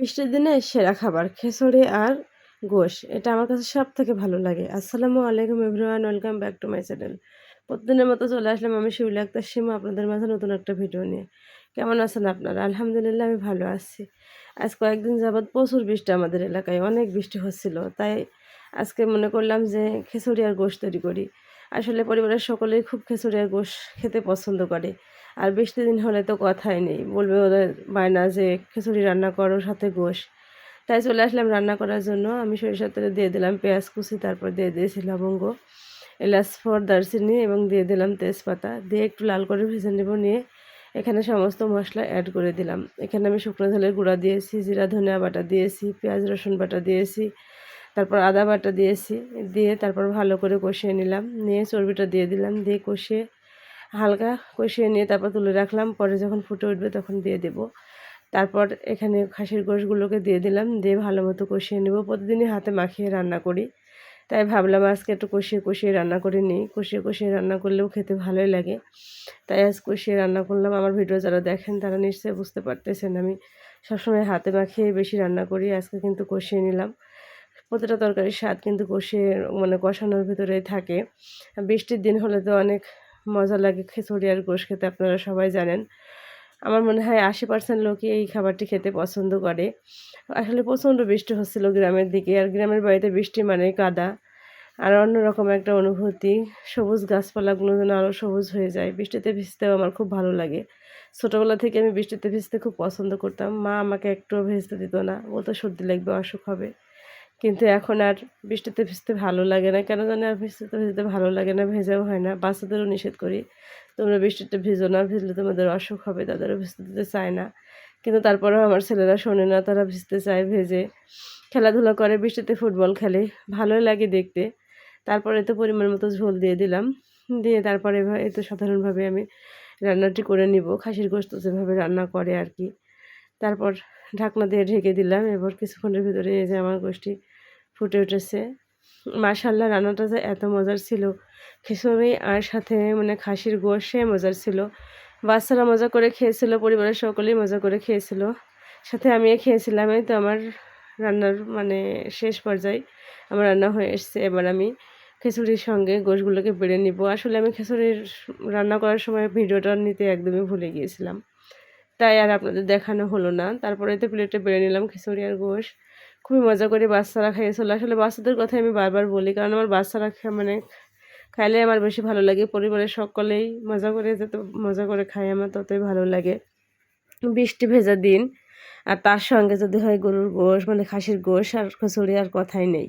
বৃষ্টির দিনে সেরা খাবার, খিচুড়ি আর গোশ, এটা আমার কাছে সব থেকে ভালো লাগে। আসসালামু আলাইকুম everyone welcome back to my channel প্রতিদিনের মতো চলে আসলাম আমি শিউলি আক্তার সীমা, আপনাদের মাঝে নতুন একটা ভিডিও নিয়ে। কেমন আছেন আপনারা? আলহামদুলিল্লাহ, আমি ভালো আছি। আজ কয়েকদিন যাবৎ প্রচুর বৃষ্টি আমাদের এলাকায়, অনেক বৃষ্টি হচ্ছিল। তাই আজকে মনে করলাম যে খিচুড়ি আর গোশ তৈরি করি। আসলে পরিবারের সকলেই খুব খিচুড়ি আর গোশ খেতে পছন্দ করে। আর বৃষ্টি দিন হলে তো কথাই নেই। বলবে ওদের বায়না যে, খিচুড়ি রান্না করো সাথে গোশ। তাই চলে আসলাম রান্না করার জন্য। আমি সরিষার তেলে দিয়ে দিলাম পেঁয়াজ কুচি, তারপর দিয়ে দিয়েছি লবঙ্গ, এলাচ ফর দারচিনি এবং দিয়ে দিলাম তেজপাতা। দিয়ে একটু লাল করে ভেজে নেব, নিয়ে এখানে সমস্ত মশলা অ্যাড করে দিলাম। এখানে আমি শুকনো ঝালের গুঁড়া দিয়েছি, জিরা, ধনিয়া বাটা দিয়েছি, পেঁয়াজ, রসুন বাটা দিয়েছি, তারপর আদা বাটা দিয়েছি। দিয়ে তারপর ভালো করে কষিয়ে নিলাম। নিয়ে চর্বিটা দিয়ে দিলাম। দিয়ে কষিয়ে হালকা কষিয়ে নিয়ে তারপর তুলে রাখলাম। পরে যখন ফুটে উঠবে তখন দিয়ে দেব। তারপর এখানে খাসির গোশগুলোকে দিয়ে দিলাম। দিয়ে ভালো মতো কষিয়ে নেব। প্রতিদিনই হাতে মাখিয়ে রান্না করি। তাই ভাবলাম আজকে একটু কষিয়ে কষিয়ে রান্না করে নিই। কষিয়ে কষিয়ে রান্না করলেও খেতে ভালোই লাগে। তাই আজ কষিয়ে রান্না করলাম। আমার ভিডিও যারা দেখেন তারা নিশ্চয়ই বুঝতে পারতেছেন আমি সবসময় হাতে মাখিয়ে বেশি রান্না করি। আজকে কিন্তু কষিয়ে নিলাম। প্রতিটা তরকারির স্বাদ কিন্তু কষিয়ে মানে কষানোর ভিতরেই থাকে। বৃষ্টির দিন হলে তো অনেক মজা লাগে খিচুড়ি আর গোশ খেতে, আপনারা সবাই জানেন। আমার মনে হয় আশি পার্সেন্ট লোকই এই খাবারটি খেতে পছন্দ করে। আসলে প্রচণ্ড বৃষ্টি হচ্ছিল গ্রামের দিকে, আর গ্রামের বাড়িতে বৃষ্টি মানে কাদা। আর অন্যরকম একটা অনুভূতি, সবুজ গাছপালাগুলো যেন আরও সবুজ হয়ে যায়। বৃষ্টিতে ভিজতেও আমার খুব ভালো লাগে। ছোটোবেলা থেকে আমি বৃষ্টিতে ভিজতে খুব পছন্দ করতাম। মা আমাকে একটুও ভেজতে দিত না, বলতো সর্দি লাগবে, অসুখ হবে। কিন্তু এখন আর বৃষ্টিতে ভিজতে ভালো লাগে না। কেন জানি আর বৃষ্টিতে ভিজতে ভালো লাগে না, ভেজাও হয় না। বাচ্চাদেরও নিষেধ করি, তোমরা বৃষ্টিতে ভিজো না, ভিজলে তোমাদের অসুখ হবে, তাদেরও ভিজতে দিতে চায় না। কিন্তু তারপরেও আমার ছেলেরা শোনে না, তারা ভিজতে চায়, ভেজে খেলাধুলা করে, বৃষ্টিতে ফুটবল খেলে। ভালোই লাগে দেখতে। তারপরে তো পরিমাণ মতো ঝোল দিয়ে দিলাম। দিয়ে তারপরে এত সাধারণভাবে আমি রান্নাটি করে নিব। খাসির গোস্ত যেভাবে রান্না করে আর কি। তারপর ঢাকনা দিয়ে ঢেকে দিলাম। এবার কিছুক্ষণের ভিতরে এই যে আমার গোষ্ঠী ফুটে উঠেছে। মাশাল্লাহ রান্নাটা যে এত মজার ছিল। খিচুড়ি আর সাথে মানে খাসির গোশে মজার ছিল। বাচ্চারা মজা করে খেয়েছিল, পরিবারের সকলেই মজা করে খেয়েছিল। সাথে আমিও খেয়েছিলাম, এই তো আমার রান্নার মানে শেষ পর্যায়ে আমার রান্না হয়ে এসছে। এবার আমি খিচুড়ির সঙ্গে গোশগুলোকে বেড়ে নিব। আসলে আমি খিচুড়ির রান্না করার সময় ভিডিওটা নিতে একদমই ভুলে গিয়েছিলাম। তাই আর আপনাদের দেখানো হলো না। তারপরে তো প্লেটে বেড়ে নিলাম খিচুড়ি আর গোশ। খুবই মজা করে বাচ্চারা খাইয়েছিল আসলে বাচ্চাদের কথা আমি বারবার বলি, কারণ আমার বাচ্চারা মানে খাইলে আমার বেশি ভালো লাগে। পরিবারের সকলেই মজা করে যত, মজা করে খাই আমার ততই ভালো লাগে। বৃষ্টি ভেজা দিন, আর তার সঙ্গে যদি হয় গরুর গোশ মানে খাসির গোশ আর খিচুড়ি আর কথাই নেই।